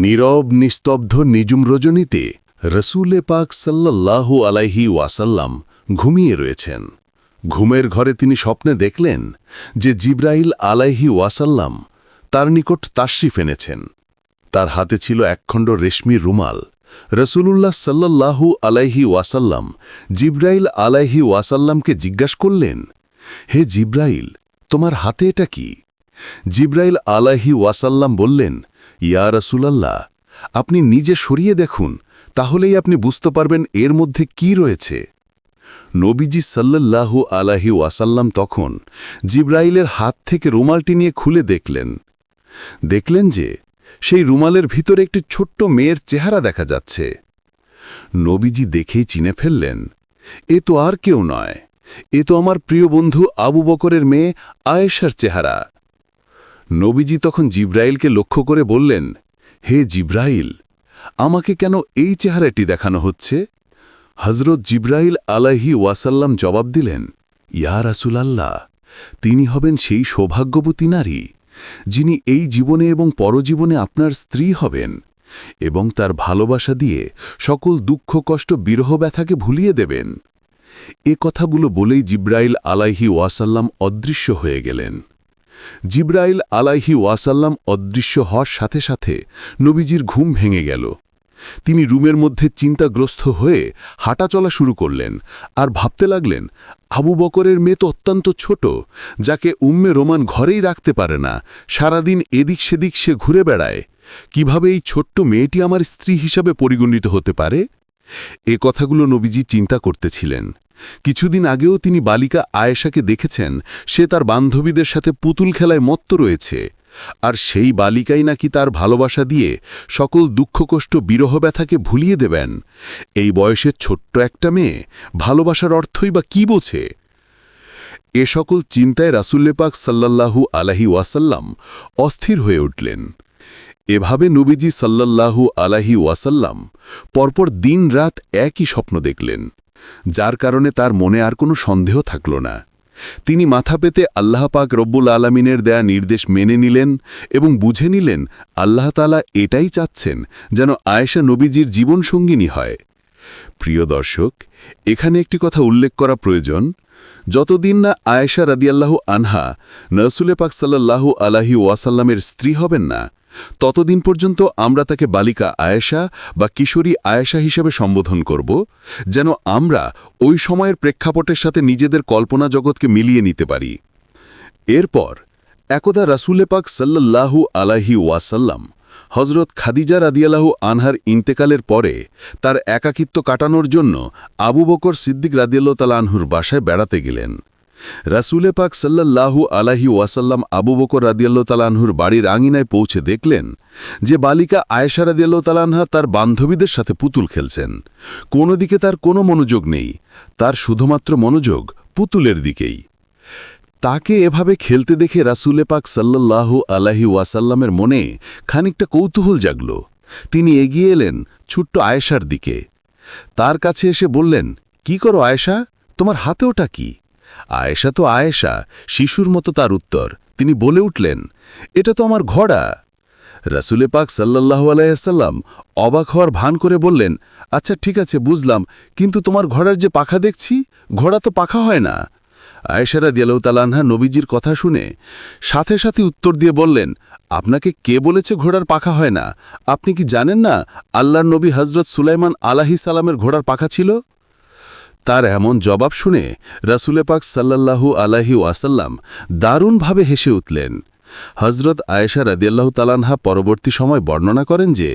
নীরব, নিস্তব্ধ নিজুম রজনীতে রসুলে পাক সাল্লাল্লাহু আলাইহি ওয়াসাল্লাম ঘুমিয়ে রয়েছেন। ঘুমের ঘরে তিনি স্বপ্নে দেখলেন যে জিব্রাইল আলাইহি ওয়াসাল্লাম তার নিকট তাশরিফ এনেছেন। তার হাতে ছিল একখণ্ড রেশমি রুমাল। রসুলুল্লাহ সাল্লাল্লাহু আলাইহি ওয়াসাল্লাম জিব্রাইল আলাইহি ওয়াসাল্লামকে জিজ্ঞাসা করলেন, হে জিব্রাইল, তোমার হাতে এটা কি? জিব্রাইল আলাইহি ওয়াসাল্লাম বললেন ইয়া রসুলাল্লাহ, আপনি নিজে সরিয়ে দেখুন, তাহলেই আপনি বুঝতে পারবেন এর মধ্যে কি রয়েছে। নবীজি সাল্লাল্লাহু আলাহি ওয়াসাল্লাম তখন জিব্রাইলের হাত থেকে রুমালটি নিয়ে খুলে দেখলেন। দেখলেন যে, সেই রুমালের ভিতরে একটি ছোট্ট মেয়ের চেহারা দেখা যাচ্ছে। নবীজি দেখেই চিনে ফেললেন, এ তো আর কেউ নয়, এ তো আমার প্রিয় বন্ধু আবু বকরের মেয়ে আয়েশার চেহারা। নবীজি তখন জিব্রাইলকে লক্ষ্য করে বললেন, হে জিব্রাইল, আমাকে কেন এই চেহারাটি দেখানো হচ্ছে? হজরত জিব্রাইল আলাহি ওয়াসাল্লাম জবাব দিলেন, ইয়া রাসুলাল্লাহ, তিনি হবেন সেই সৌভাগ্যবতী নারী, যিনি এই জীবনে এবং পরজীবনে আপনার স্ত্রী হবেন এবং তার ভালোবাসা দিয়ে সকল দুঃখ, কষ্ট, বিরহ ব্যথাকে ভুলিয়ে দেবেন। এ কথাগুলো বলেই জিব্রাইল আলাইহি ওয়াসাল্লাম অদৃশ্য হয়ে গেলেন। জিব্রাইল আলাইহি ওয়াসাল্লাম অদৃশ্য হওয়ার সাথে সাথে নবীজির ঘুম ভেঙে গেল। তিনি রুমের মধ্যে চিন্তাগ্রস্ত হয়ে হাঁটা চলা শুরু করলেন আর ভাবতে লাগলেন, আবু বকরের মেয়ে তো অত্যন্ত ছোট, যাকে উম্মে রোমান ঘরেই রাখতে পারে না, সারাদিন এদিক সেদিক সে ঘুরে বেড়ায়। কীভাবে এই ছোট্ট মেয়েটি আমার স্ত্রী হিসাবে পরিগণিত হতে পারে? এ কথাগুলো নবীজি চিন্তা করতেছিলেন। কিছুদিন আগেও তিনি বালিকা আয়েশাকে দেখেছেন, সে তার বান্ধবীদের সাথে পুতুল খেলায় মত্ত রয়েছে। আর সেই বালিকাই নাকি তার ভালোবাসা দিয়ে সকল দুঃখকষ্ট বিরহ ব্যথাকে ভুলিয়ে দেবেন। এই বয়সের ছোট্ট একটা মেয়ে, ভালোবাসার অর্থই বা কি বোঝে? এ সকল চিন্তায় রাসুল্লেপাক সাল্লাল্লাহু আলাহি ওয়াসাল্লাম অস্থির হয়ে উঠলেন। এভাবে নবীজি সাল্লাল্লাহু আলাহি ওয়াসাল্লাম পরপর দিন রাত একই স্বপ্ন দেখলেন। যার কারণে তার মনে আর কোনো সন্দেহ থাকল না। তিনি মাথা পেতে আল্লাহ পাক রব্বুল আলমিনের দেয়া নির্দেশ মেনে নিলেন এবং বুঝে নিলেন আল্লাহ তালা এটাই চাচ্ছেন যেন আয়েশা নবীজির জীবনসঙ্গিনী হয়। প্রিয় দর্শক, এখানে একটি কথা উল্লেখ করা প্রয়োজন। যতদিন না আয়েশা রাদিয়াল্লাহু আনহা নরসুলে পাক সাল্লাল্লাহু আলাহি ওয়াসাল্লামের স্ত্রী হবেন না ততদিন পর্যন্ত আমরা তাকে বালিকা আয়েশা বা কিশোরী আয়েশা হিসেবে সম্বোধন করব, যেন আমরা ওই সময়ের প্রেক্ষাপটের সাথে নিজেদের কল্পনা জগৎকে মিলিয়ে নিতে পারি। এরপর একদা রাসুলে পাক সাল্লাল্লাহু আলাহি ওয়াসাল্লাম হজরত খাদিজা রাদিয়াল্লাহু আনহার ইন্তেকালের পরে তার একাকিত্ব কাটানোর জন্য আবু বকর সিদ্দিক রাদিয়াল্লাহ তালানহুর বাসায় বেড়াতে গেলেন। রাসুলে পাক সাল্লাল্লাহু আলাহি ওয়াসাল্লাম আবু বকর রাদিয়াল্লাহ তালানহুর বাড়ির আঙিনায় পৌঁছে দেখলেন যে বালিকা আয়েশা রাদিয়াল্লাহ তালানহা তার বান্ধবীদের সাথে পুতুল খেলছেন। কোনো দিকে তার কোনো মনোযোগ নেই, তার শুধুমাত্র মনোযোগ পুতুলের দিকেই। তাকে এভাবে খেলতে দেখে রাসুলে পাক সাল্লাল্লাহু আলাহি ওয়াসাল্লামের মনে খানিকটা কৌতূহল জাগল। তিনি এগিয়ে এলেন ছোট্ট আয়েশার দিকে। তার কাছে এসে বললেন, কি করো আয়েশা? তোমার হাতে ওটা কি? আয়েশা তো আয়েশা, শিশুর মতো তার উত্তর। তিনি বলে উঠলেন, এটা তো আমার ঘোড়া। রাসুলে পাক সাল্লাল্লাহু আলাইসাল্লাম অবাক হওয়ার ভান করে বললেন আচ্ছা ঠিক আছে, বুঝলাম, কিন্তু তোমার ঘোড়ার যে পাখা দেখছি, ঘোড়া তো পাখা হয় না। আয়েশারা দিয়ালৌতালানহা নবীজির কথা শুনে সাথে সাথে উত্তর দিয়ে বললেন, আপনাকে কে বলেছে ঘোড়ার পাখা হয় না? আপনি কি জানেন না আল্লাহর নবী হজরত সুলাইমান আলাহি সালামের ঘোড়ার পাখা ছিল? তার এমন জবাব শুনে রাসুলে পাক সাল্লাল্লাহু আলাহি ওয়াসাল্লাম দারুণভাবে হেসে উঠলেন। হজরত আয়েশা রাদিয়াল্লাহু তালানহা পরবর্তী সময় বর্ণনা করেন যে,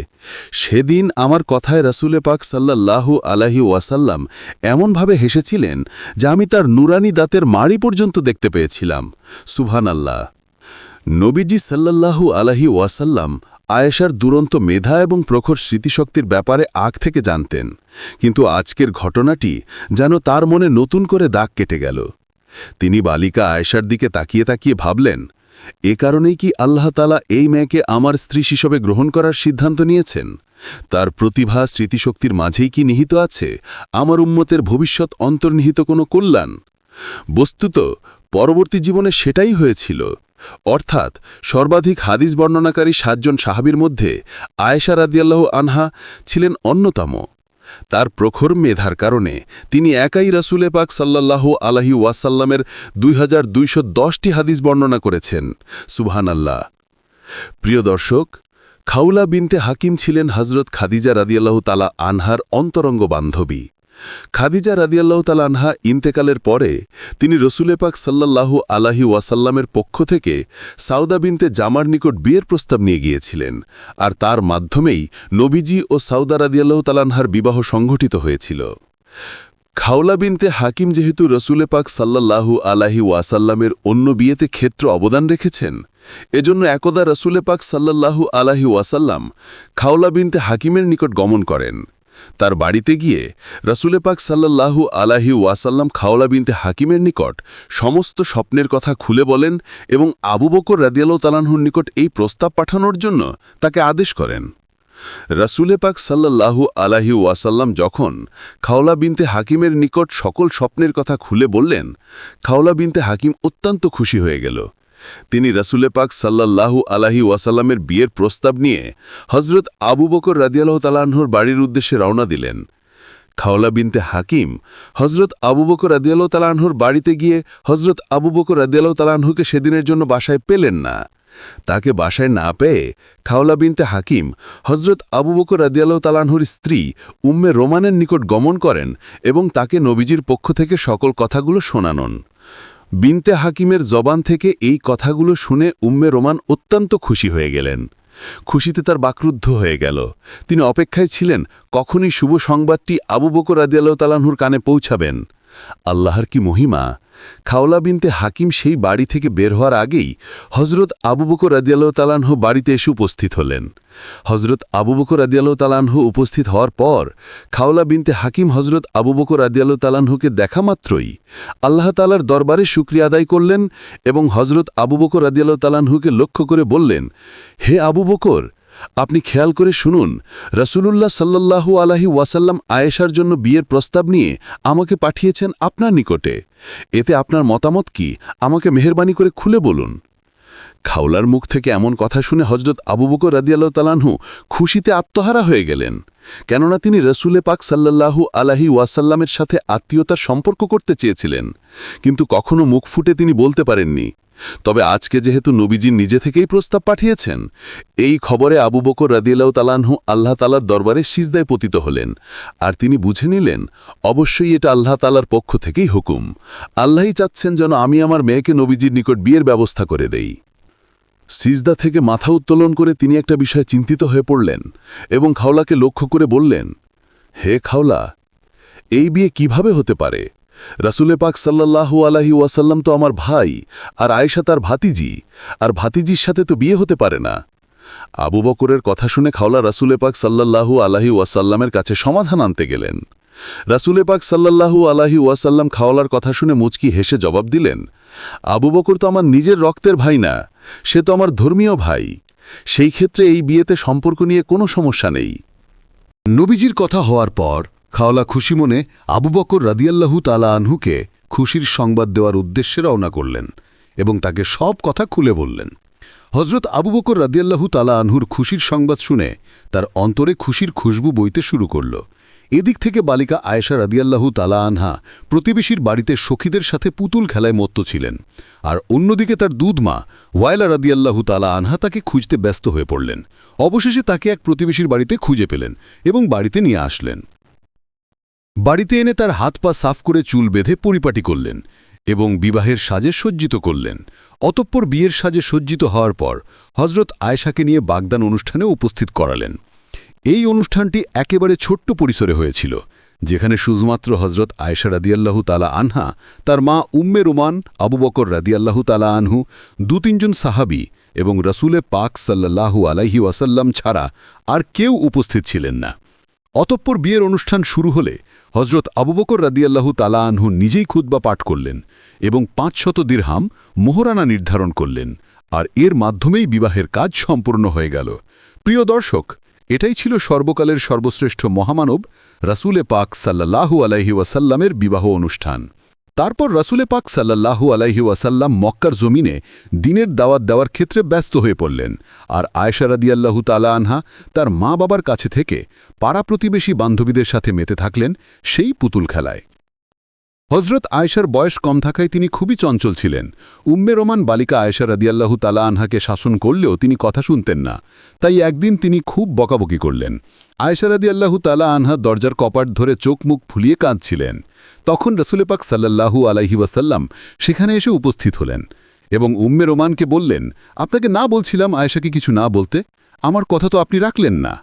সেদিন আমার কথায় রাসুলে পাক সাল্লাল্লাহু আলাহি ওয়াসাল্লাম এমনভাবে হেসেছিলেন যে আমি তার নুরানি দাঁতের মাড়ি পর্যন্ত দেখতে পেয়েছিলাম। সুভান আল্লাহ নবীজি সাল্লাল্লাহু আলাহি ওয়াসাল্লাম আয়েশার দুরন্ত মেধা এবং প্রখর স্মৃতিশক্তির ব্যাপারে আগ থেকে জানতেন। কিন্তু আজকের ঘটনাটি যেন তার মনে নতুন করে দাগ কেটে গেল। তিনি বালিকা আয়েশার দিকে তাকিয়ে তাকিয়ে ভাবলেন, এ কারণেই কি আল্লাহ তালা এই মেয়েকে আমার স্ত্রী হিসেবে গ্রহণ করার সিদ্ধান্ত নিয়েছেন? তার প্রতিভা স্মৃতিশক্তির মাঝেই কি নিহিত আছে? আমার উম্মতের ভবিষ্যৎ অন্তর্নিহিত কোনো কল্যাণ? বস্তুত, পরবর্তী জীবনে সেটাই হয়েছিল। অর্থাৎ সর্বাধিক হাদিস বর্ণনাকারী সাতজন সাহাবীর মধ্যে আয়েশা রাদিয়াল্লাহু আনহা ছিলেন অন্যতম। তার প্রখর মেধার কারণে তিনি একাই রাসুলে পাক সাল্লাল্লাহু আলাহি ওয়াসাল্লামের দুই হাজার দুইশো হাদিস বর্ণনা করেছেন। সুবহান আল্লাহ প্রিয় দর্শক, খাউলা বিনতে হাকিম ছিলেন হজরত খাদিজা রাদিয়াল্লাহ তালা আনহার অন্তরঙ্গ বান্ধবী খাদিজা রাদিয়াল্লাহু তালা আনহা ইন্তেকালের পরে তিনি রসুলে পাক সাল্লাল্লাহু আলাহি ওয়াসাল্লামের পক্ষ থেকে সাউদা বিনতে জামার নিকট বিয়ের প্রস্তাব নিয়ে গিয়েছিলেন। আর তার মাধ্যমেই নবীজি ও সাউদা রাদিয়াল্লাহু তালানহার বিবাহ সংঘটিত হয়েছিল। খাওলা বিনতে হাকিম যেহেতু রসুলে পাক সাল্লাল্লাহু আলাহি ওয়াসাল্লামের অন্য বিয়েতে ক্ষেত্র অবদান রেখেছেন, এজন্য একদা রসুলে পাক সাল্লাল্লাহু আলাহি ওয়াসাল্লাম খাওলা বিনতে হাকিমের নিকট গমন করেন। তার বাড়িতে গিয়ে রসুলে পাক সাল্লাল্লাহু আলাহি ওয়াসাল্লাম খাওলা বিনতে হাকিমের নিকট সমস্ত স্বপ্নের কথা খুলে বলেন এবং আবু বকর রাদিয়াল তালানহুর নিকট এই প্রস্তাব পাঠানোর জন্য তাকে আদেশ করেন। রসুলে পাক সাল্লাল্লাহু আলাহি ওয়াসাল্লাম যখন খাওলা বিনতে হাকিমের নিকট সকল স্বপ্নের কথা খুলে বললেন, খাওলা বিনতে হাকিম অত্যন্ত খুশি হয়ে গেল। তিনি রসুলে পাক সাল্লাল্লাহু আলাহি ওয়াসাল্লামের বিয়ের প্রস্তাব নিয়ে হজরত আবু বকর রাদিয়াল্লাহ তালাহর বাড়ির উদ্দেশ্যে রওনা দিলেন। খাওলা বিনতে হাকিম হজরত আবু বকর রাদিয়াল্লাহ তালাহর বাড়িতে গিয়ে হজরত আবু বকর রাদিয়াল্লাহ তালাহুকে সেদিনের জন্য বাসায় পেলেন না। তাকে বাসায় না পেয়ে খাওলা বিনতে হাকিম হজরত আবু বকর রাদিয়াল্লাহ তালাহুর স্ত্রী উম্মে রোমানের নিকট গমন করেন এবং তাকে নবীজির পক্ষ থেকে সকল কথাগুলো শোনানন। বিনতে হাকিমের জবান থেকে এই কথাগুলো শুনে উম্মে রোমান অত্যন্ত খুশি হয়ে গেলেন। খুশিতে তার বাকরুদ্ধ হয়ে গেল। তিনি অপেক্ষায় ছিলেন, কখনই শুভ সংবাদটি আবু বকর রাদিয়াল্লাহ তালাহুর কানে পৌঁছাবেন? আল্লাহর কি মহিমা? খাওলা বিনতে হাকিম সেই বাড়ি থেকে বের হওয়ার আগেই হজরত আবু বকর রাদিয়াল্লাহ তালানহ বাড়িতে এসে উপস্থিত হলেন। হজরত আবু বকর রাদিয়াল্লাহ তালানহ উপস্থিত হওয়ার পর খাওলা বিনতে হাকিম হজরত আবু বকর রাদিয়াল্লাহ তালানহুকে দেখা মাত্রই আল্লাহ তালার দরবারে শুক্রিয়া আদায় করলেন এবং হজরত আবু বকর রাদিয়াল্লাহ তালানহুকে লক্ষ্য করে বললেন, হে আবু বকর আপনি খেয়াল করে শুনুন, রসুলুল্লাহ সাল্লাল্লাহু আলাহি ওয়াসাল্লাম আয়েশার জন্য বিয়ের প্রস্তাব নিয়ে আমাকে পাঠিয়েছেন আপনার নিকটে। এতে আপনার মতামত কি? আমাকে মেহরবানি করে খুলে বলুন। খাওলার মুখ থেকে এমন কথা শুনে হজরত আবু বকর রাদিয়াল্লাহ তালানহু খুশিতে আত্মহারা হয়ে গেলেন। কেননা তিনি রসুলে পাক সাল্লাল্লাহু আলাহি ওয়াসাল্লামের সাথে আত্মীয়তার সম্পর্ক করতে চেয়েছিলেন। কিন্তু কখনো মুখ ফুটে তিনি বলতে পারেননি। তবে আজকে যেহেতু নবীজি নিজে থেকেই প্রস্তাব পাঠিয়েছেন, এই খবরে আবু বকর রাদিয়াল্লাহ তালানহু আল্লাহ তালার দরবারে সিজদায় পতিত হলেন। আর তিনি বুঝে নিলেন, অবশ্যই এটা আল্লাহ তালার পক্ষ থেকেই হুকুম। আল্লাহই চাচ্ছেন যেন আমি আমার মেয়েকে নবীজির নিকট বিয়ের ব্যবস্থা করে দেই। সিজদা থেকে মাথা উত্তোলন করে তিনি একটা বিষয়ে চিন্তিত হয়ে পড়লেন এবং খাওলাকে লক্ষ্য করে বললেন, হে খাওলা, এই বিয়ে কীভাবে হতে পারে? রাসুলে পাক সাল্লাল্লাহু আলাহি ওয়াসাল্লাম তো আমার ভাই আর আয়েশা তার ভাতিজি, আর ভাতিজির সাথে তো বিয়ে হতে পারে না। আবু বকরের কথা শুনে খাওলা রাসুলে পাক সাল্লাল্লাহু আলাহি ওয়াসাল্লামের কাছে সমাধান আনতে গেলেন। রাসুলে পাক সাল্লাল্লাহু আলাহি ওয়াসাল্লাম খাওলার কথা শুনে মুচকি হেসে জবাব দিলেন, আবু বকর তো আমার নিজের রক্তের ভাই না, সে তো আমার ধর্মীয় ভাই। সেই ক্ষেত্রে এই বিয়েতে সম্পর্ক নিয়ে কোনো সমস্যা নেই। নবীজির কথা হওয়ার পর খাওলা খুশি মনে আবু বকর রাদিয়াল্লাহু তালা আনহুকে খুশির সংবাদ দেওয়ার উদ্দেশ্যে রওনা করলেন এবং তাকে সব কথা খুলে বললেন। হজরত আবু বকর রাদিয়াল্লাহু তালা আনহুর খুশির সংবাদ শুনে তার অন্তরে খুশির খুশবু বইতে শুরু করল। এদিক থেকে বালিকা আয়েশা রাদিয়াল্লাহু তালা আনহা প্রতিবেশীর বাড়িতে সখীদের সাথে পুতুল খেলায় মত্ত ছিলেন আর অন্যদিকে তার দুধমা ওয়াইলা রাদিয়াল্লাহু তালা আনহা তাকে খুঁজতে ব্যস্ত হয়ে পড়লেন। অবশেষে তাকে এক প্রতিবেশীর বাড়িতে খুঁজে পেলেন এবং বাড়িতে নিয়ে আসলেন। বাড়িতে এনে তার হাত পা সাফ করে চুল বেঁধে পরিপাটি করলেন এবং বিবাহের সাজে সজ্জিত করলেন। অতঃপর বিয়ের সাজে সজ্জিত হওয়ার পর হজরত আয়েশাকে নিয়ে বাগদান অনুষ্ঠানে উপস্থিত করালেন। এই অনুষ্ঠানটি একেবারে ছোট্ট পরিসরে হয়েছিল, যেখানে শুধুমাত্র হজরত আয়েশা রাদিয়াল্লাহু তালা আনহা, তার মা উম্মে রুমান, আবু বকর রাদিয়াল্লাহু তালা আনহু দু তিনজন সাহাবি এবং রসুলে পাক সাল্লাল্লাহু আলাইহি ওয়াসাল্লাম ছাড়া আর কেউ উপস্থিত ছিলেন না। অতঃপর বিয়ের অনুষ্ঠান শুরু হলে হজরত আবু বকর রাদিয়াল্লাহু তালা আনহু নিজেই খুদ্া পাঠ করলেন এবং পাঁচ শত দীর্হাম মোহরানা নির্ধারণ করলেন আর এর মাধ্যমেই বিবাহের কাজ সম্পূর্ণ হয়ে গেল। প্রিয় দর্শক, এটাই ছিল সর্বকালের সর্বশ্রেষ্ঠ মহামানব রাসুলে পাক সাল্লাহু আলাইহি ওয়াসাল্লামের বিবাহ অনুষ্ঠান। তারপর রাসুলে পাক সাল্লাল্লাহু আলাইহি ওয়াসাল্লাম মক্কার জমিনে দিনের দাওয়াত দেওয়ার ক্ষেত্রে ব্যস্ত হয়ে পড়লেন। আর আয়েশা রাদিয়াল্লাহু তালা আনহা তার মা বাবার কাছে থেকে পাড়া প্রতিবেশী বান্ধবীদের সাথে মেতে থাকলেন সেই পুতুল খেলায়। হজরত আয়েশার বয়স কম থাকায় তিনি খুবই চঞ্চল ছিলেন। উম্মে রোমান বালিকা আয়েশা রাদিয়াল্লাহু তালা আনহাকে শাসন করলেও তিনি কথা শুনতেন না। তাই একদিন তিনি খুব বকাবকি করলেন। আয়েশা রাদিয়াল্লাহু তালা আনহা দরজার কপাট ধরে চোখ মুখ ফুলিয়ে কাঁদছিলেন। তখন রসুলে পাক সাল্লাল্লাহু আলাইহি ওয়াসাল্লাম সেখানে এসে উপস্থিত হলেন এবং উম্মে রোমানকে বললেন, আপনাকে না বলছিলাম আয়েশাকে কিছু না বলতে? আমার কথা তো আপনি রাখলেন না।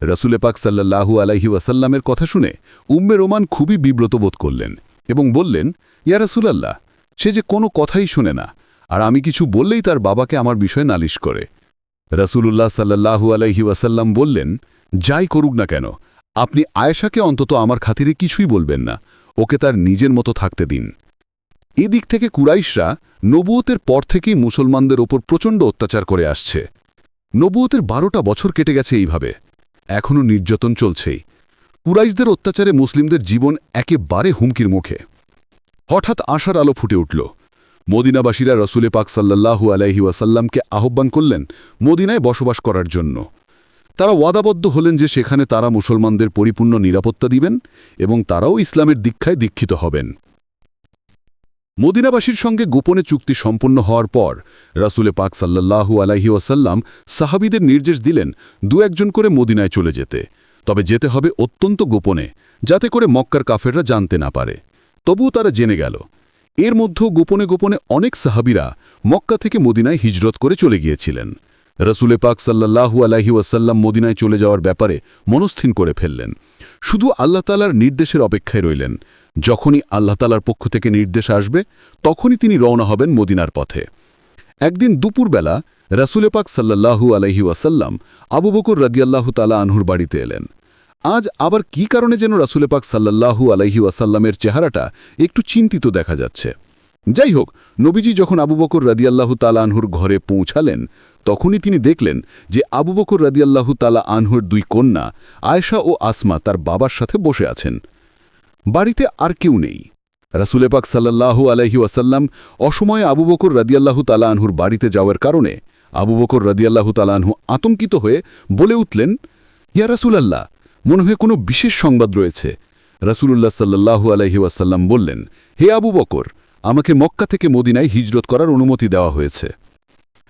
রসুলে পাক সাল্লাল্লাহু আলাইহি ওয়াসাল্লামের কথা শুনে উম্মে রোমান খুবই বিব্রত বোধ করলেন। এবং বললেন, ইয়া রাসূলাল্লাহ, সে যে কোনো কথাই শোনে না, আর আমি কিছু বললেই তার বাবাকে আমার বিষয়ে নালিশ করে। রসুলুল্লাহ সাল্লাহু আলাইহি ওয়াসাল্লাম বললেন, যাই করুক না কেন, আপনি আয়েশাকে অন্তত আমার খাতিরে কিছুই বলবেন না, ওকে তার নিজের মতো থাকতে দিন। এদিক থেকে কুরাইশরা নবুয়তের পর থেকেই মুসলমানদের ওপর প্রচণ্ড অত্যাচার করে আসছে। নবুয়তের বারোটা বছর কেটে গেছে এইভাবে। এখনও নির্যাতন চলছেই। কুরাইশদের অত্যাচারে মুসলিমদের জীবন একেবারে হুমকির মুখে। হঠাৎ আশার আলো ফুটে উঠল। মদিনাবাসীরা রসুলে পাক সাল্লাল্লাহু আলাইহি ওয়াসাল্লামকে আহ্বান করলেন মদিনায় বসবাস করার জন্য। তারা ওয়াদাবদ্ধ হলেন যে সেখানে তারা মুসলমানদের পরিপূর্ণ নিরাপত্তা দিবেন এবং তারাও ইসলামের দীক্ষায় দীক্ষিত হবেন। মদিনাবাসীর সঙ্গে গোপনে চুক্তি সম্পন্ন হওয়ার পর রাসুলে পাক সাল্লাল্লাহু আলাইহি ওয়াসাল্লাম সাহাবিদের নির্দেশ দিলেন দু একজন করে মদিনায় চলে যেতে। তবে যেতে হবে অত্যন্ত গোপনে, যাতে করে মক্কার কাফেররা জানতে না পারে। তবুও তারা জেনে গেল। এর মধ্যেও গোপনে গোপনে অনেক সাহাবিরা মক্কা থেকে মদিনায় হিজরত করে চলে গিয়েছিলেন। রসুলে পাক সাল্লাহু আলাহি ওয়াসাল্লাম মদিনায় চলে যাওয়ার ব্যাপারে মনস্থিন করে ফেললেন। শুধু আল্লাহ তালার নির্দেশের অপেক্ষায় রইলেন। যখনই আল্লাহ তালার পক্ষ থেকে নির্দেশ আসবে, তখনই তিনি রওনা হবেন মদিনার পথে। একদিন দুপুরবেলা রাসুলে পাক সাল্লাহু আলহি ওয়াসাল্লাম আবু বকর রাদিয়াল্লাহু তালা আনহুর বাড়িতে এলেন। আজ আবার কি কারণে যেন রাসুলে পাক সাল্লাহু আলহি ওয়াসাল্লামের চেহারাটা একটু চিন্তিত দেখা যাচ্ছে। যাই হোক, নবীজি যখন আবু বকর রাদিয়াল্লাহু তালা আনহুর ঘরে পৌঁছালেন, তখনই তিনি দেখলেন যে আবু বকর রাদিয়াল্লাহু তালা আনহুর দুই কন্যা আয়েশা ও আসমা তার বাবার সাথে বসে আছেন। বাড়িতে আর কেউ নেই। রাসুলে পাক সাল্লাহু আলহি ওয়াসাল্লাম অসময়ে আবু বকর রাদিয়াল্লাহু তালা আনহুর বাড়িতে যাওয়ার কারণে আবু বকর রাদিয়াল্লাহু তালা আনহু আতঙ্কিত হয়ে বলে উঠলেন, ইয়া রাসুলাল্লাহ, মনে হয় কোনো বিশেষ সংবাদ রয়েছে। রাসুলুল্লাহ সাল্লাহু আলহি ওয়াসাল্লাম বললেন, হে আবু বকর, আমাকে মক্কা থেকে মদিনায় হিজরত করার অনুমতি দেওয়া হয়েছে।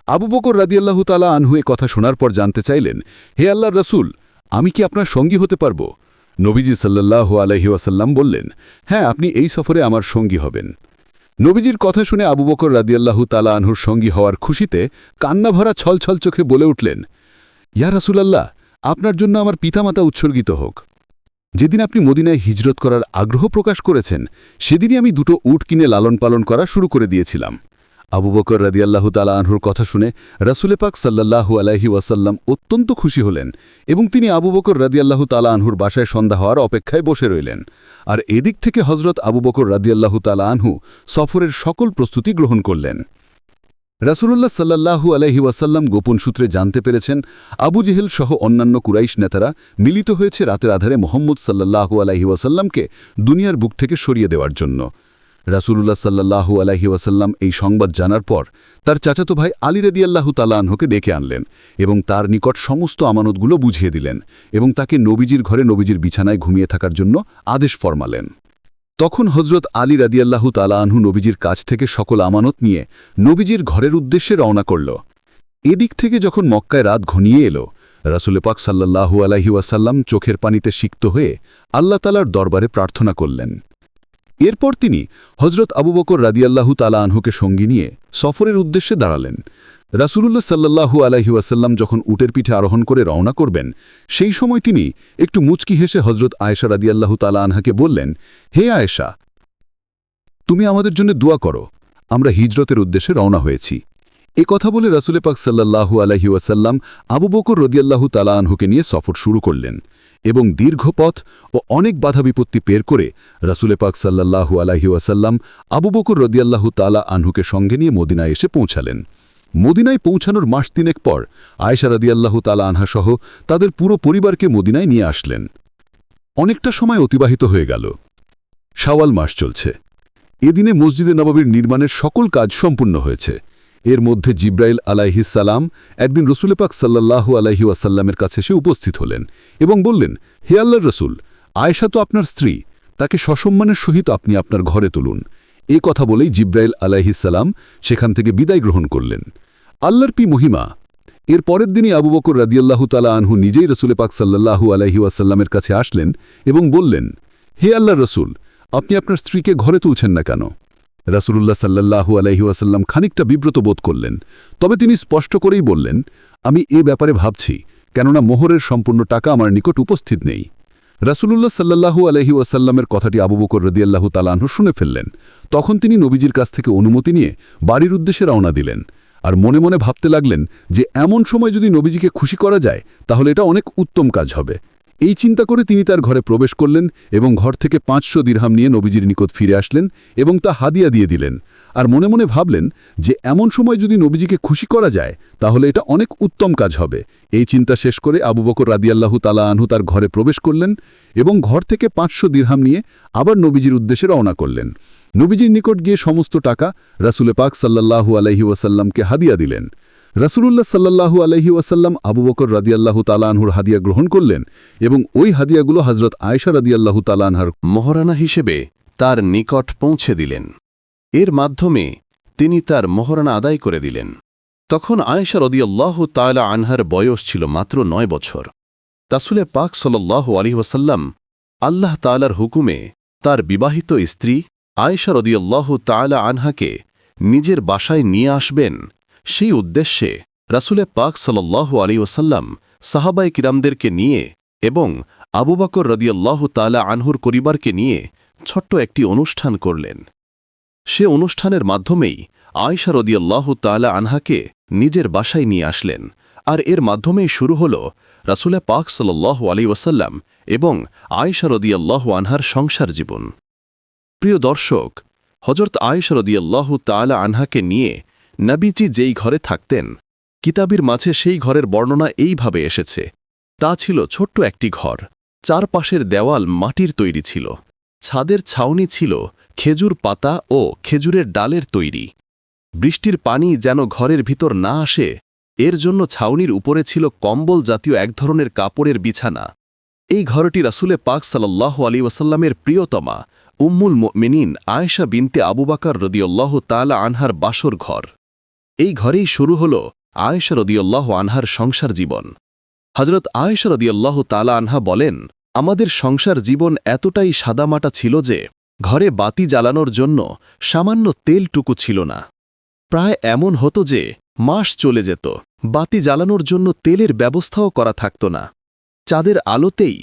আবু বকর রাদিয়াল্লাহু তালা আনহু এ কথা শোনার পর জানতে চাইলেন, হে আল্লাহর রসুল, আমি কি আপনার সঙ্গী হতে পারব? নবীজি সাল্লাহ আলহি ওয়াসাল্লাম বললেন হ্যাঁ আপনি এই সফরে আমার সঙ্গী হবেন। নবীজির কথা শুনে আবু বকর রাদিয়াল্লাহু তালা আনহুর সঙ্গী হওয়ার খুশিতে কান্নাভরা ছলছল চোখে বলে উঠলেন, ইয়া রাসুলাল্লাহ, আপনার জন্য আমার পিতামাতা উৎসর্গিত হোক। যেদিন আপনি মদিনায় হিজরত করার আগ্রহ প্রকাশ করেছেন, সেদিনই আমি দুটো উট কিনে লালন পালন করা শুরু করে দিয়েছিলাম। আবু বকর রাদিয়াল্লাহু তালা আনহুর কথা শুনে রাসুলে পাক সাল্লাহু আলাইহি ওয়াসাল্লাম অত্যন্ত খুশি হলেন এবং তিনি আবু বকর রাদিয়াল্লাহু তালা আনহুর বাসায় সন্ধ্যা হওয়ার অপেক্ষায় বসে রইলেন। আর এদিক থেকে হজরত আবু বকর রাদিয়াল্লাহু তালা আনহু সফরের সকল প্রস্তুতি গ্রহণ করলেন। রাসুলুল্লাহ সাল্লাহু আলহি ওয়াসাল্লাম গোপন সূত্রে জানতে পেরেছেন, আবু জেহেল সহ অন্যান্য কুরাইশ নেতারা মিলিত হয়েছে রাতের আধারে মোহাম্মদ সাল্লাহু আলহি ওয়াসাল্লামকে দুনিয়ার বুক থেকে সরিয়ে দেওয়ার জন্য। রাসুলুল্লাহ সাল্লাহু আলহি ওয়াসাল্লাম এই সংবাদ জানার পর তার চাচাতো ভাই আলী রদিয়াল্লাহু তালাহকে ডেকে আনলেন এবং তার নিকট সমস্ত আমানতগুলো বুঝিয়ে দিলেন এবং তাকে নবীজির ঘরে নবীজির বিছানায় ঘুমিয়ে থাকার জন্য আদেশ ফরমালেন। তখন হজরত আলী রাদিয়াল্লাহু তালা আনহু নবীজির কাছ থেকে সকল আমানত নিয়ে নবীজির ঘরের উদ্দেশ্যে রওনা করল। এদিক থেকে যখন মক্কায় রাত ঘনিয়ে এলো, রাসুলে পাক সাল্লাহু আলাহি ওয়াসাল্লাম চোখের পানিতে সিক্ত হয়ে আল্লাহ তালার দরবারে প্রার্থনা করলেন। এরপর তিনি হজরত আবু বকর রাদিয়াল্লাহু তালা আনহুকে সঙ্গী নিয়ে সফরের উদ্দেশ্যে দাঁড়ালেন। রাসুলুল্লাহ সাল্লাহু আলাহি যখন উটের পিঠে আরোহণ করে রওনা করবেন, সেই সময় তিনি একটু মুচকি হেসে হজরত আয়েশা রাদিয়াল্লাহু তালা আনহাকে বললেন, হে আয়েশা, তুমি আমাদের জন্য দোয়া করো, আমরা হিজরতের উদ্দেশ্যে রওনা হয়েছি। এ কথা বলে রাসুলে পাক সাল্লাহু আলহি আবু বকর রদিয়াল্লাহু তালা আনহুকে নিয়ে সফর শুরু করলেন। এবং দীর্ঘ পথ ও অনেক বাধা বিপত্তি পের করে রাসুলে পাক সাল্লাহু আলহি ওয়াসাল্লাম আবু বকর রদিয়াল্লাহু তালা আনহুকে সঙ্গে নিয়ে মদিনায় এসে পৌঁছালেন। মদিনায় পৌঁছানোর মাস তিনেক পর আয়েশা রাদিয়াল্লাহু তালা আনহাসহ তাদের পুরো পরিবারকে মদিনায় নিয়ে আসলেন। অনেকটা সময় অতিবাহিত হয়ে গেল। শাওয়াল মাস চলছে। এদিনে মসজিদে নবাবীর নির্মাণের সকল কাজ সম্পূর্ণ হয়েছে। এর মধ্যে জিব্রাইল আলাইহিসালাম একদিন রসুল পাক সাল্লাল্লাহু আলাইহি ওয়াসাল্লামের কাছে এসে উপস্থিত হলেন এবং বললেন, হে আল্লাহর রসুল, আয়েশা তো আপনার স্ত্রী, তাকে সসম্মানের সহিত আপনি আপনার ঘরে তুলুন। এ কথা বলেই জিব্রাইল আলাইহিসালাম সেখান থেকে বিদায় গ্রহণ করলেন। আল্লাহর পি মহিমা? এর পরের দিনই আবু বকর রাদিয়াল্লাহু তালা আনহু নিজেই রসুলে পাক সাল্লাল্লাহু আলাইহি ওয়াসাল্লামের কাছে আসলেন এবং বললেন, হে আল্লাহর রসুল, আপনি আপনার স্ত্রীকে ঘরে তুলছেন না কেন? রাসূলুল্লাহ সাল্লাল্লাহু আলাইহি ওয়াসাল্লাম খানিকটা বিব্রত বোধ করলেন। তবে তিনি স্পষ্ট করেই বললেন, আমি এ ব্যাপারে ভাবছি, কেননা মোহরের সম্পূর্ণ টাকা আমার নিকট উপস্থিত নেই। রাসূলুল্লাহ সাল্লাল্লাহু আলাইহি ওয়াসাল্লামের কথাটি আবু বকর রদিয়াল্লাহু তালানহু শুনে ফেললেন। তখন তিনি নবীজির কাছ থেকে অনুমতি নিয়ে বাড়ির উদ্দেশ্যে রওনা দিলেন আর মনে মনে ভাবতে লাগলেন যে, এমন সময় যদি নবীজিকে খুশি করা যায়, তাহলে এটা অনেক উত্তম কাজ হবে। এই চিন্তা করে তিনি তার ঘরে প্রবেশ করলেন এবং ঘর থেকে পাঁচশো দিরহাম নিয়ে নবীজির নিকট ফিরে আসলেন এবং তা হাদিয়া দিয়ে দিলেন। আর মনে মনে ভাবলেন যে এমন সময় যদি নবীজিকে খুশি করা যায়, তাহলে এটা অনেক উত্তম কাজ হবে। এই চিন্তা শেষ করে আবু বকর রাদিয়াল্লাহু তালা আনহু তার ঘরে প্রবেশ করলেন এবং ঘর থেকে পাঁচশো দিরহাম নিয়ে আবার নবীজির উদ্দেশ্যে রওনা করলেন। নবীজির নিকট গিয়ে সমস্ত টাকা রাসুলে পাক সাল্লাল্লাহু আলহি ওয়াসাল্লামকে হাদিয়া দিলেন। রাসুলুল্লাহ সাল্লাল্লাহু আলহি ওয়াসাল্লাম আবু বকর রাদিয়াল্লাহু তালানহুর হাদিয়া গ্রহণ করলেন এবং ওই হাদিয়াগুলো হজরত আয়সা রাদিয়াল্লাহু তালানহার মহারানা হিসেবে তার নিকট পৌঁছে দিলেন। এর মাধ্যমে তিনি তার মহারানা আদায় করে দিলেন। তখন আয়েশা রদিয়াল্লাহ তালা আনহার বয়স ছিল মাত্র নয় বছর। তাসুলে পাক সাল্লাহ আলী ওয়াসাল্লাম আল্লাহ তালার হুকুমে তার বিবাহিত স্ত্রী আয়েশা রদিয়াল্লাহ তালা আনহাকে নিজের বাসায় নিয়ে আসবেন সেই উদ্দেশ্যে রাসুলে পাক সাল্লাহ আলী ওসাল্লাম সাহাবাই কিরামদেরকে নিয়ে এবং আবু বকর রদিয়াল্লাহ তালা আনহুর পরিবারকে নিয়ে ছোট্ট একটি অনুষ্ঠান করলেন। সে অনুষ্ঠানের মাধ্যমেই আয়সা রদিয়াল্লাহ তালা আনহাকে নিজের বাসায় নিয়ে আসলেন আর এর মাধ্যমেই শুরু হল রাসুলে পাক সাল্লাহ আলী ওসাল্লাম এবং আয়সা রদিয়াল্লাহ আনহার সংসার জীবন। প্রিয় দর্শক হজরত আয়সা রদিয়াল্লাহ তালা আনহাকে নিয়ে নবীজি যেই ঘরে থাকতেন, কিতাবির মাঝে সেই ঘরের বর্ণনা এইভাবে এসেছে। তা ছিল ছোট্ট একটি ঘর। চারপাশের দেওয়াল মাটির তৈরি ছিল। ছাদের ছাউনি ছিল খেজুর পাতা ও খেজুরের ডালের তৈরি। বৃষ্টির পানি যেন ঘরের ভিতর না আসে, এর জন্য ছাউনির উপরে ছিল কম্বল জাতীয় এক ধরনের কাপড়ের বিছানা। এই ঘরটি রাসুলে পাক সাল্লাহ আলী ওয়াসাল্লামের প্রিয়তমা, উম্মুল মিনিন আয়েশা বিনতে আবু বাকার রদিউল্লাহ তালা আনহার বাসর ঘর। এই ঘরেই শুরু হল আয়েশা রদিউল্লাহ আনহার সংসার জীবন। হজরত আয়েশা রদিউল্লাহ তালা আনহা বলেন, আমাদের সংসার জীবন এতটাই সাদামাটা ছিল যে, ঘরে বাতি জ্বালানোর জন্য সামান্য তেলটুকু ছিল না। প্রায় এমন হতো যে, মাস চলে যেত, বাতি জ্বালানোর জন্য তেলের ব্যবস্থাও করা থাকত না। চাঁদের আলোতেই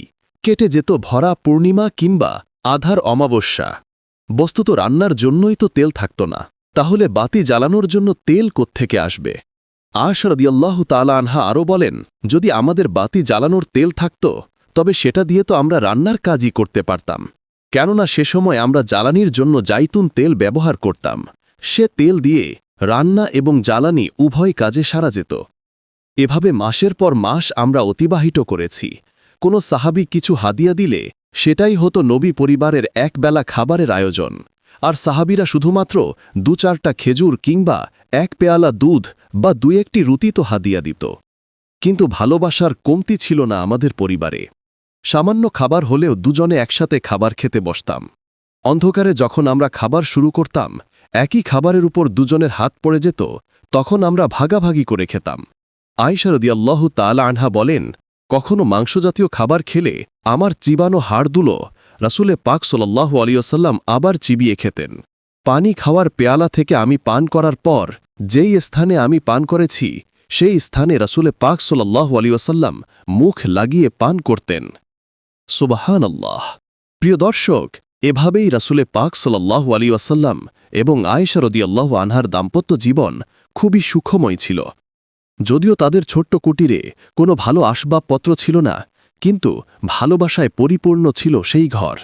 কেটে যেত ভরা পূর্ণিমা কিংবা আধার অমাবস্যা। বস্তুত রান্নার জন্যই তো তেল থাকত না। তাহলে বাতি জ্বালানোর জন্য তেল কোত্থেকে আসবে? আশরদিয়াল্লাহ তালা আনহা আরও বলেন, যদি আমাদের বাতি জ্বালানোর তেল থাকত, তবে সেটা দিয়ে তো আমরা রান্নার কাজই করতে পারতাম। কেননা সে সময় আমরা জ্বালানির জন্য জাইতুন তেল ব্যবহার করতাম। সে তেল দিয়ে রান্না এবং জ্বালানি উভয় কাজে সারা যেত। এভাবে মাসের পর মাস আমরা অতিবাহিত করেছি। কোনো সাহাবি কিছু হাদিয়া দিলে, সেটাই হতো নবী পরিবারের একবেলা খাবারের আয়োজন। আর সাহাবিরা শুধুমাত্র দু চারটা খেজুর কিংবা এক পেয়ালা দুধ বা দু একটি রুতি তো হাদিয়া দিত। কিন্তু ভালোবাসার কমতি ছিল না আমাদের পরিবারে। সামান্য খাবার হলেও দুজনে একসাথে খাবার খেতে বসতাম। অন্ধকারে যখন আমরা খাবার শুরু করতাম, একই খাবারের উপর দুজনের হাত পড়ে যেত, তখন আমরা ভাগাভাগি করে খেতাম। আয়সারদিয়াল্লাহ তালা আনহা বলেন, কখনো মাংসজাতীয় খাবার খেলে আমার চিবানো হাড়দুলো রাসুলে পাক সোল্লাহ আলিয়াসাল্লাম আবার চিবিয়ে খেতেন। পানি খাওয়ার পেয়ালা থেকে আমি পান করার পর, যেই স্থানে আমি পান করেছি, সেই স্থানে রাসুলে পাক সোল্লাহ আলিয়াসাল্লাম মুখ লাগিয়ে পান করতেন। সুবাহান আল্লাহ প্রিয় দর্শক, এভাবেই রাসুলে পাক সাল্লাহ আলী ওয়াসাল্লাম এবং আয়েশা রদিয়াল্লাহ আনহার দাম্পত্য জীবন খুবই সুখময় ছিল। যদিও তাদের ছোট্ট কুটিরে কোনো ভালো আসবাবপত্র ছিল না কিন্তু ভালোবাসায় পরিপূর্ণ ছিল সেই ঘর।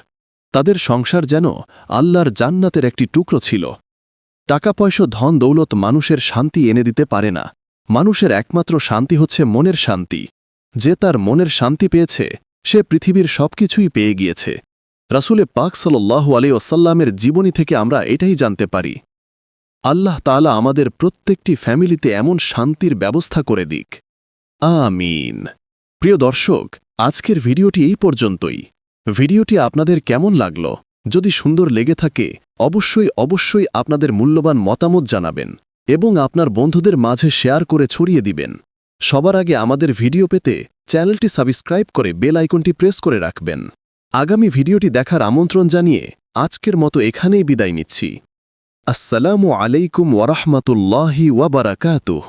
তাদের সংসার যেন আল্লাহর জান্নাতের একটি টুকরো ছিল। টাকা পয়সা ধন, দৌলত মানুষের শান্তি এনে দিতে পারে না। মানুষের একমাত্র শান্তি হচ্ছে মনের শান্তি। যে তার মনের শান্তি পেয়েছে, সে পৃথিবীর সবকিছুই পেয়ে গিয়েছে। রাসুলে পাক সাল্লাহু আলী ওসাল্লামের জীবনী থেকে আমরা এটাই জানতে পারি। আল্লাহ তাআলা আমাদের প্রত্যেকটি ফ্যামিলিতে এমন শান্তির ব্যবস্থা করে দিক। আমিন। প্রিয় দর্শক আজকের ভিডিওটি এই পর্যন্তই। ভিডিওটি আপনাদের কেমন লাগল? যদি সুন্দর লেগে থাকে, অবশ্যই অবশ্যই আপনাদের মূল্যবান মতামত জানাবেন এবং আপনার বন্ধুদের মাঝে শেয়ার করে ছড়িয়ে দিবেন। সবার আগে আমাদের ভিডিও পেতে চ্যানেলটি সাবস্ক্রাইব করে বেল আইকনটি প্রেস করে রাখবেন। আগামী ভিডিওটি দেখার আমন্ত্রণ জানিয়ে আজকের মতো এখানেই বিদায় নিচ্ছি। আসসালামু আলাইকুম ওয়ারাহমাতুল্লাহি ওয়াবারাকাতুহ